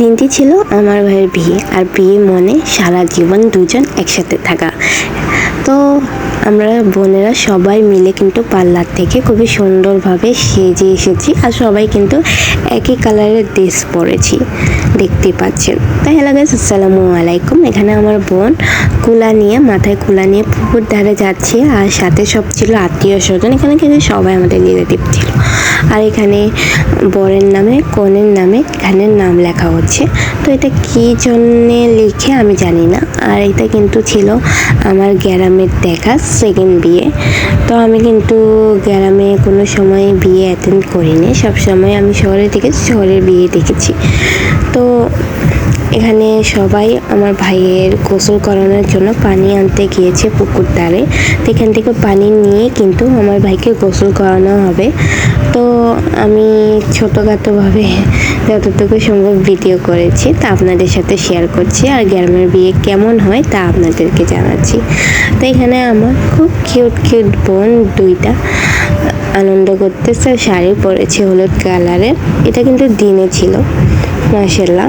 দিনটি ছিল আমার ভাইয়ের বিয়ে আর বিয়ে মনে সারা জীবন দুজন একসাথে থাকা। তো আমরা বোনেরা সবাই মিলে কিন্তু পার্লার থেকে খুবই সুন্দরভাবে সেজে এসেছি আর সবাই কিন্তু একই কালারের ড্রেস পরেছি, দেখতে পাচ্ছেন। তাই হ্যালো গাইজ আসসালামু আলাইকুম। এখানে আমার বোন কুলা নিয়ে, মাথায় কুলা নিয়ে পুকুর ধারে যাচ্ছে আর সাথে সব ছিল আত্মীয় স্বজন। এখানে কিন্তু সবাই আমাদের রিলেটিভ ছিল। আর এখানে বরের নামে, কনের নামে এখানে নাম লেখা হচ্ছে। তো এটা কী জন্যে লিখে আমি জানি না। আর এটা কিন্তু ছিল আমার গ্রামের দেখা, সেকেন্ড বিয়ে। তো আমি কিন্তু গ্রামে কোনো সময় বিয়ে অ্যাটেন্ড করিনি। সব সময় আমি শহরে দেখেছি শহরের বিয়ে দেখেছি। তো এখানে সবাই আমার ভাইয়ের গোসল করানোর জন্য পানি আনতে গিয়েছে পুকুর ধারে তো এখান থেকে পানি নিয়ে কিন্তু আমার ভাইকে গোসল করানো হবে। তো আমি ছোটোখাটোভাবে যতটুকু সম্ভব ভিডিও করেছি, তা আপনাদের সাথে শেয়ার করছি। আর গ্রামের বিয়ে কেমন হয় তা আপনাদেরকে জানাচ্ছি। তো এখানে আমার খুব কিউট কিউট বোন দুইটা। আনন্দ করতেছে, শাড়ি পরেছে হলুদ কালারের। এটা কিন্তু দিনে ছিল মাসাল্লাহ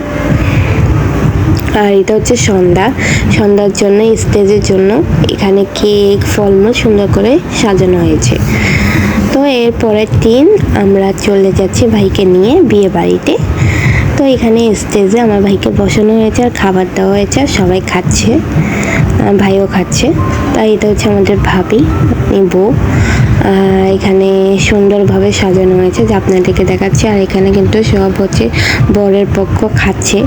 আর এটা হচ্ছে সন্ধ্যা। সন্ধ্যার জন্য, স্টেজের জন্য এখানে কেক, ফলমূল সুন্দর করে সাজানো হয়েছে। তো এরপরের দিন আমরা চলে যাচ্ছি ভাইকে নিয়ে বিয়ে বাড়িতে। তো এখানে স্টেজে আমার ভাইকে বসানো হয়েছে আর খাবার দেওয়া হয়েছে আর সবাই খাচ্ছে। ভাইও খাচ্ছে। তাই এটা হচ্ছে আমাদের ভাবি বউ। এখানে সুন্দরভাবে সাজানো হয়েছে, যে আপনাদেরকে দেখাচ্ছে। আর এখানে কিন্তু সব হচ্ছে বরের পক্ষ খাচ্ছে।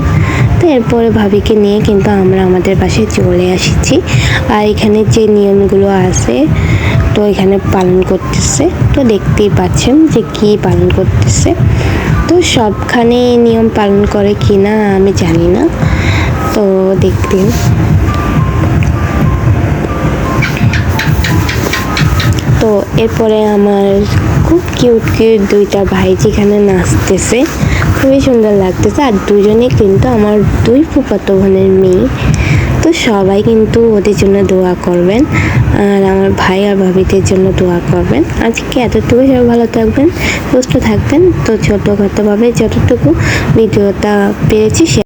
তো এরপরে ভাবিকে নিয়ে কিন্তু আমরা আমাদের পাশে চলে আসছি। আর এখানে যে নিয়মগুলো আছে, তো এখানে পালন করতেছে। তো দেখতেই পাচ্ছেন যে কি পালন করতেছে। তো সবখানে নিয়ম পালন করে কি না আমি জানি না। তো দেখতে তো এরপরে আমার খুব কিউট কিউট দুইটা ভাই যেখানে নাচতেছে। খুবই সুন্দর লাগতেছে। আর দুজনে কিন্তু আমার দুই ফুপাতো বোনের মেয়ে। তো সবাই কিন্তু ওদের জন্য দোয়া করবেন। আর আমার ভাই আর ভাবিদের জন্য দোয়া করবেন। আজকে এতটুকু সবাই ভালো থাকবেন, সুস্থ থাকবেন। তো ছোটোখাটোভাবে যতটুকু ভিডিওটা পেয়েছি, সে